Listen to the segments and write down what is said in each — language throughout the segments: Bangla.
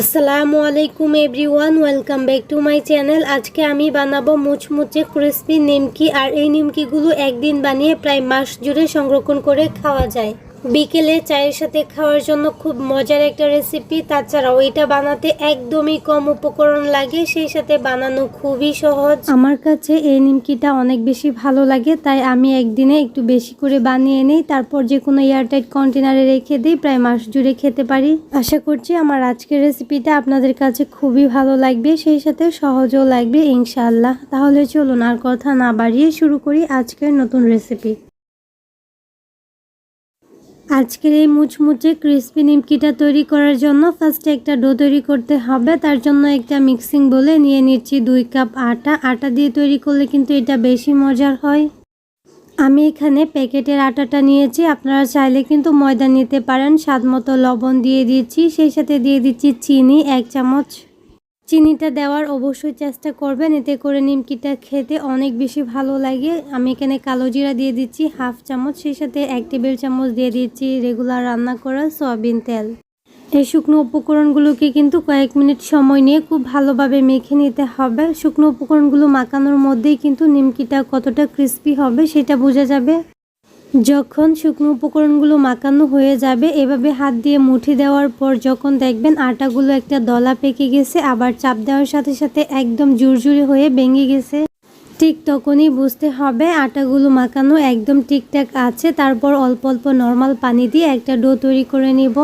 আসসালামু আলাইকুম everyone, welcome back to my channel. আজকে আমি বানাবো মুচমুচে ক্রিসপি নিমকি, আর এই নিমকিগুলো একদিন বানিয়ে প্রায় মাস জুড়ে সংরক্ষণ করে খাওয়া যায়। বিকেলে চায়ের সাথে খাওয়ার জন্য খুব মজার একটা রেসিপি তাছাড়াও এটা বানাতে একদমই কম উপকরণ লাগে, সেই সাথে বানানো খুবই সহজ। আমার কাছে এই নিমকিটা অনেক বেশি ভালো লাগে, তাই আমি একদিনে একটু বেশি করে বানিয়ে নিই। তারপর যে কোনো এয়ারটাইট কন্টেনারে রেখে দিই, প্রায় মাস জুড়ে খেতে পারি। আশা করছি আমার আজকের রেসিপিটা আপনাদের কাছে খুবই ভালো লাগবে, সেই সাথে সহজও লাগবে, ইনশাআল্লাহ। তাহলে চলুন আর কথা না বাড়িয়ে শুরু করি আজকের নতুন রেসিপি আজকের এই মুচমুচে ক্রিসপি নিমকিটা তৈরি করার জন্য ফার্স্টে একটা ডো তৈরি করতে হবে। তার জন্য একটা মিক্সিং বলে নিয়ে নিচ্ছি দুই কাপ আটা। আটা দিয়ে তৈরি করলে কিন্তু এটা বেশি মজার হয়। আমি এখানে প্যাকেটের আটাটা নিয়েছি। আপনারা চাইলে কিন্তু ময়দা নিতে পারেন। স্বাদ মতো লবণ দিয়ে দিচ্ছি। সেই সাথে দিয়ে দিচ্ছি চিনি, এক চামচ। চিনিটা দেওয়ার অবশ্যই চেষ্টা করবেন। এতে করে নিমকিটা খেতে অনেক বেশি ভালো লাগে। আমি এখানে কালো জিরা দিয়ে দিচ্ছি, হাফ চামচ। সেই সাথে এক টেবিল চামচ দিয়ে দিচ্ছি রেগুলার রান্না করা সয়াবিন তেল। এই শুকনো উপকরণগুলোকে কিন্তু কয়েক মিনিট সময় নিয়ে খুব ভালোভাবে মেখে নিতে হবে। শুকনো উপকরণগুলো মাখানোর মধ্যেই কিন্তু নিমকিটা কতটা ক্রিস্পি হবে সেটা বোঝা যাবে। যখন শুকনো উপকরণগুলো মাখানো হয়ে যাবে, এভাবে হাত দিয়ে মুঠি দেওয়ার পর যখন দেখবেন আটাগুলো একটা দলা পেকে গেছে, আবার চাপ দেওয়ার সাথে সাথে একদম জুরজুরি হয়ে ভেঙে গেছে। ঠিক তখনই বুঝতে হবে আটাগুলো মাখানো একদম ঠিকঠাক আছে, তারপর অল্প অল্প নর্মাল পানি দিয়ে একটা ডো তৈরি করে নিব।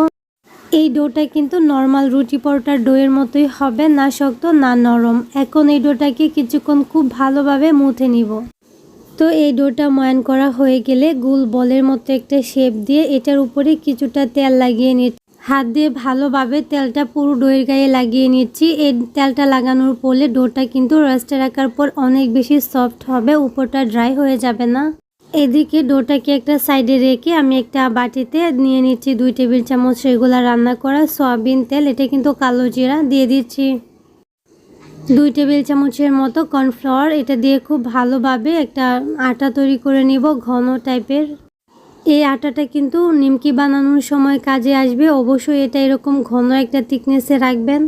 এই ডোটা কিন্তু নর্মাল রুটি পরোটার ডোয়ের মতোই হবে, না শক্ত, না নরম। এখন এই ডোটাকে কিছুক্ষণ খুব ভালোভাবে মুথে নিব। তো এই ডোটা ময়ান করা হয়ে গেলে গোল বলের মতো একটা শেপ দিয়ে এটার উপরে কিছুটা তেল লাগিয়ে নিচ্ছি। হাত দিয়ে ভালোভাবে তেলটা পুরো ডোয়ের গায়ে লাগিয়ে নিচ্ছি। এই তেলটা লাগানোর ফলে ডোটা কিন্তু রেস্টে রাখার পর অনেক বেশি সফট হবে, উপরটা ড্রাই হয়ে যাবে না। এদিকে ডোটাকে একটা সাইডে রেখে আমি একটা বাটিতে নিয়ে নিচ্ছি দুই টেবিল চামচ রেগুলার রান্না করা সয়াবিন তেল। এটা কিন্তু কালো জিরা দিয়ে দিচ্ছি। দুই টেবিল চামচের মতো কর্নফ্লাওয়ার। এটা দিয়ে খুব ভালোভাবে একটা আটা তৈরি করে নিব, ঘন টাইপের। এই আটাটা কিন্তু নিমকি বানানোর সময় কাজে আসবে। অবশ্যই এটা এরকম ঘন একটা থিকনেসে রাখবেন।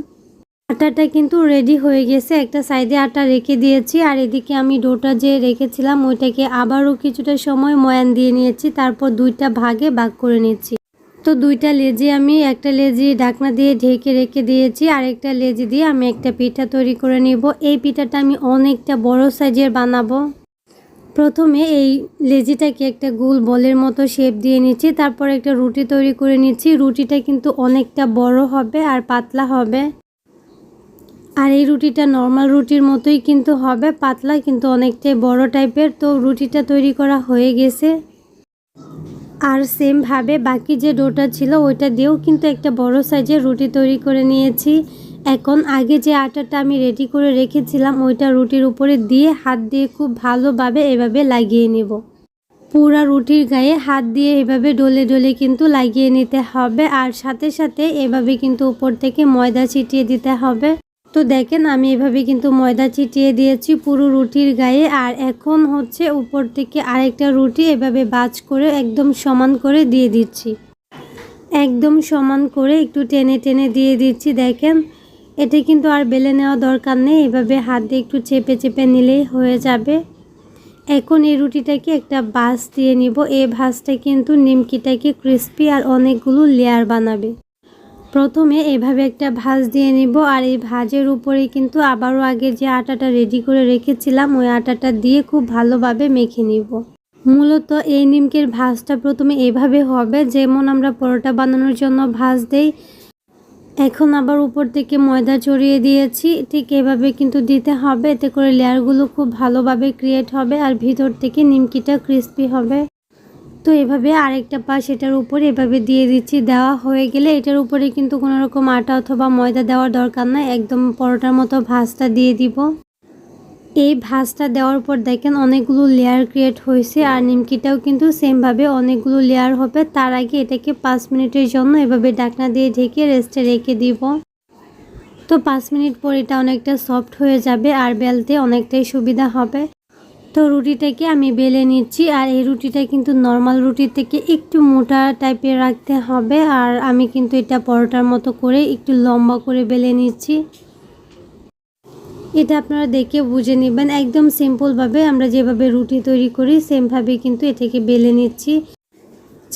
আটাটা কিন্তু রেডি হয়ে গেছে। একটা সাইডে আটা রেখে দিয়েছি। আর এদিকে আমি ডোটা যে রেখেছিলাম, ওইটাকে আবারও কিছুটা সময় ময়ান দিয়ে নিয়েছি। তারপর দুইটা ভাগে ভাগ করে নিচ্ছি। তো দুইটা লেজি আমি, একটা লেজি ঢাকনা দিয়ে ঢেকে রেখে দিয়েছি আর একটা লেজি দিয়ে আমি একটা পিঠা তৈরি করে নিব। এই পিঠাটা আমি অনেকটা বড় সাইজের বানাবো। প্রথমে এই লেজিটাকে একটা গোল বলের মতো শেপ দিয়ে নিচ্ছি, তারপর একটা রুটি তৈরি করে নিচ্ছি। রুটিটা কিন্তু অনেকটা বড় হবে আর পাতলা হবে। আর এই রুটিটা নর্মাল রুটির মতোই কিন্তু হবে, পাতলা কিন্তু অনেকটাই বড় টাইপের। তো রুটিটা তৈরি করা হয়ে গেছে। আর সেমভাবে বাকি যে ডোটা ছিল ওইটা দিয়েও কিন্তু একটা বড় সাইজের রুটি তৈরি করে নিয়েছি। এখন আগে যে আটাটা আমি রেডি করে রেখেছিলাম, ওইটা রুটির উপরে দিয়ে হাত দিয়ে খুব ভালোভাবে এভাবে লাগিয়ে নেব। পুরা রুটির গায়ে হাত দিয়ে এভাবে ডলে ডলে কিন্তু লাগিয়ে নিতে হবে আর সাথে সাথে এভাবে কিন্তু উপর থেকে ময়দা ছিটিয়ে দিতে হবে। তো দেখেন আমি এভাবে কিন্তু ময়দা ছিটিয়ে দিয়েছি পুরো রুটির গায়ে। আর এখন হচ্ছে উপর থেকে আরেকটা রুটি এভাবে বাজ করে একদম সমান করে দিয়ে দিচ্ছি। একদম সমান করে একটু টেনে টেনে দিয়ে দিচ্ছি, দেখেন। এটা কিন্তু আর বেলে নেওয়া দরকার নেই, এভাবে হাত দিয়ে একটু চেপে চেপে নিলেই হয়ে যাবে। এখন এই রুটিটাকে একটা বাস দিয়ে নিব। এই ভাসটা কিন্তু নিমকিটাকে ক্রিস্পি আর অনেকগুলো লেয়ার বানাবে। প্রথমে এভাবে একটা ভাজ দিয়ে নিব আর এই ভাজের উপরে কিন্তু আবারও আগে যে আটাটা রেডি করে রেখেছিলাম, ওই আটাটা দিয়ে খুব ভালোভাবে মেখে নিব। মূলত এই নিমকের ভাজটা প্রথমে এভাবে হবে, যেমন আমরা পরোটা বানানোর জন্য ভাজ দেই। এখন আবার উপর থেকে ময়দা ছড়িয়ে দিয়েছি, ঠিক এভাবে কিন্তু দিতে হবে, এতে করে লেয়ারগুলো খুব ভালোভাবে ক্রিয়েট হবে আর ভিতর থেকে নিমকিটা ক্রিস্পি হবে। তো এভাবে আরেকটা পাশ এটার উপরে এভাবে দিয়ে দিচ্ছি। দেওয়া হয়ে গেলে এটার উপরে কিন্তু কোনো রকম আটা অথবা ময়দা দেওয়ার দরকার নাই। একদম পরোটার মতো ভাজটা দিয়ে দিব। এই ভাজটা দেওয়ার পর দেখেন অনেকগুলো লেয়ার ক্রিয়েট হয়েছে আর নিমকিটাও কিন্তু সেমভাবে অনেকগুলো লেয়ার হবে। তার আগে এটাকে পাঁচ মিনিটের জন্য এভাবে ডাকনা দিয়ে ঢেকে রেস্টে রেখে দিব। তো পাঁচ মিনিট পর এটা অনেকটা সফট হয়ে যাবে আর বেলতে অনেকটাই সুবিধা হবে। তো রুটিটাকে আমি বেলে নিচ্ছি, আর এই রুটিটা কিন্তু নর্মাল রুটির থেকে একটু মোটা টাইপের রাখতে হবে, আর আমি কিন্তু এটা পরোটার মতো করে একটু লম্বা করে বেলে নিচ্ছি। এটা আপনারা দেখে বুঝে নেবেন, একদম সিম্পলভাবে আমরা যেভাবে রুটি তৈরি করি সেমভাবে কিন্তু এটাকে বেলে নিচ্ছি।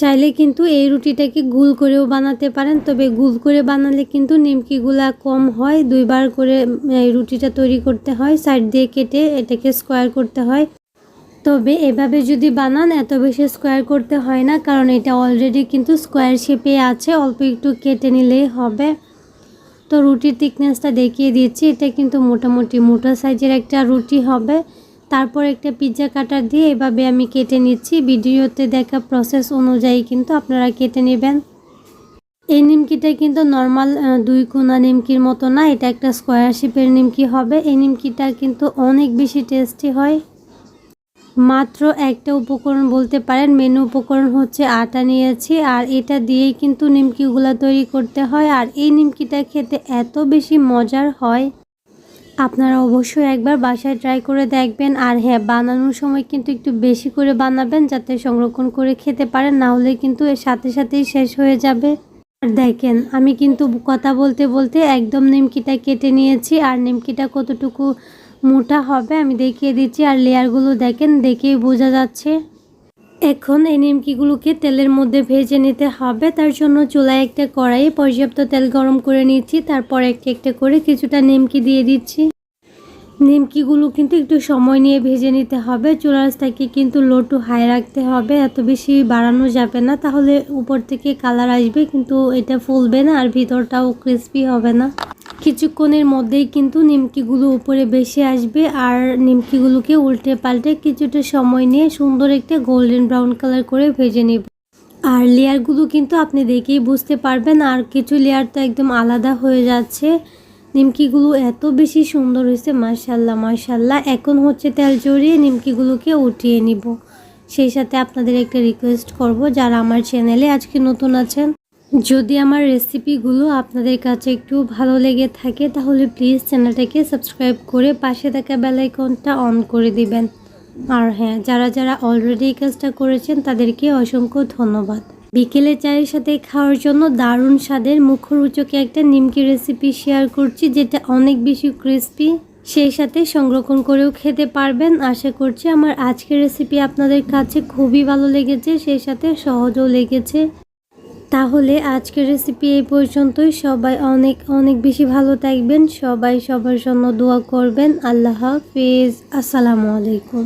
চাইলে কিন্তু এই রুটিটাকে গুল করেও বানাতে পারেন। তবে গুল করে বানালে কিন্তু নিমকিগুলা কম হয়। দুইবার করে এই রুটিটা তৈরি করতে হয়। সাইড দিয়ে কেটে এটাকে স্কোয়ার করতে হয়। তবে এভাবে যদি বানান, এত বেশি স্কোয়ার করতে হয় না, কারণ এটা অলরেডি কিন্তু স্কোয়ার শেপে আছে। অল্প একটু কেটে নিলেই হবে। তো রুটির থিকনেসটা দেখিয়ে দিচ্ছি। এটা কিন্তু মোটামুটি মোটা সাইজের একটা রুটি হবে। তারপর একটা পিৎজা কাটার দিয়ে এভাবে আমি কেটে নিচ্ছি। ভিডিওতে দেখা প্রসেস অনুযায়ী কিন্তু আপনারা কেটে নেবেন। এই নিমকিটা কিন্তু নর্মাল দুই কোনা নিমকির মতো না, এটা একটা স্কোয়ার শেপের নিমকি হবে। এই নিমকিটা কিন্তু অনেক বেশি টেস্টি হয়। মাত্র একটা উপকরণ বলতে পারেন মেনু উপকরণ হচ্ছে আটা নিয়েছি। আর এটা দিয়েই কিন্তু নিমকিগুলো তৈরি করতে হয়। আর এই নিমকিটা খেতে এত বেশি মজার হয়। আপনারা অবশ্যই একবার বাসায় ট্রাই করে দেখবেন। আর হ্যাঁ বানানোর সময় কিন্তু একটু বেশি করে বানাবেন যাতে সংরক্ষণ করে খেতে পারেন, না হলে কিন্তু এর সাথে সাথেই শেষ হয়ে যাবে। আর দেখেন, আমি কিন্তু কথা বলতে বলতে একদম নিমকিটা কেটে নিয়েছি, আর নিমকিটা কতটুকু মোটা হবে আমি দেখিয়ে দিচ্ছি। আর লেয়ারগুলো দেখেন, দেখেই বোঝা যাচ্ছে। এখন এই নিমকিগুলোকে তেলের মধ্যে ভেজে নিতে হবে। তার জন্য চুলায় একটা কড়াইয়ে পর্যাপ্ত তেল গরম করে নিচ্ছি। তারপর একটা একটা করে কিছুটা নিমকি দিয়ে দিচ্ছি। নিমকিগুলো কিন্তু একটু সময় নিয়ে ভেজে নিতে হবে। চুলাটাকে কিন্তু লো টু হাই রাখতে হবে। এত বেশি বাড়ানো যাবে না। তাহলে উপর থেকে কালার আসবে, কিন্তু এটা ফুলবে না আর ভিতরটাও ক্রিস্পি হবে না। কিছুক্ষণের মধ্যেই কিন্তু নিমকিগুলো উপরে বেশি আসবে আর নিমকিগুলোকে উল্টে পাল্টে কিছুটা সময় নিয়ে সুন্দর একটা গোল্ডেন ব্রাউন কালার করে ভেজে নেব। আর লেয়ারগুলো কিন্তু আপনি দেখেই বুঝতে পারবেন, আর কিছু লেয়ার তো একদম আলাদা হয়ে যাচ্ছে। নিমকিগুলো এত বেশি সুন্দর হয়েছে মার্শাল্লাহ মার্শাল্লাহ এখন হচ্ছে তেল জড়িয়ে নিমকিগুলোকে উঠিয়ে নিব। সেই সাথে আপনাদের একটা রিকোয়েস্ট করব, যারা আমার চ্যানেলে আজকে নতুন আছেন যদি আমার রেসিপিগুলো আপনাদের কাছে একটু ভালো লেগে থাকে, তাহলে প্লিজ চ্যানেলটাকে সাবস্ক্রাইব করে পাশে থাকা বেলাইকনটা অন করে দিবেন। আর হ্যাঁ যারা যারা অলরেডি এই কাজটা করেছেন, তাদেরকে অসংখ্য ধন্যবাদ। বিকেলে চায়ের সাথে খাওয়ার জন্য দারুণ স্বাদের মুখরোচকে একটা নিমকি রেসিপি শেয়ার করছি, যেটা অনেক বেশি ক্রিস্পি সেই সাথে সংরক্ষণ করেও খেতে পারবেন। আশা করছি আমার আজকের রেসিপি আপনাদের কাছে খুবই ভালো লেগেছে, সেই সাথে সহজও লেগেছে। তাহলে আজকের রেসিপি এই পর্যন্তই। সবাই অনেক অনেক বেশি ভালো থাকবেন। সবাই সবার জন্য দোয়া করবেন। আল্লাহ হাফিজ। আসসালামু আলাইকুম।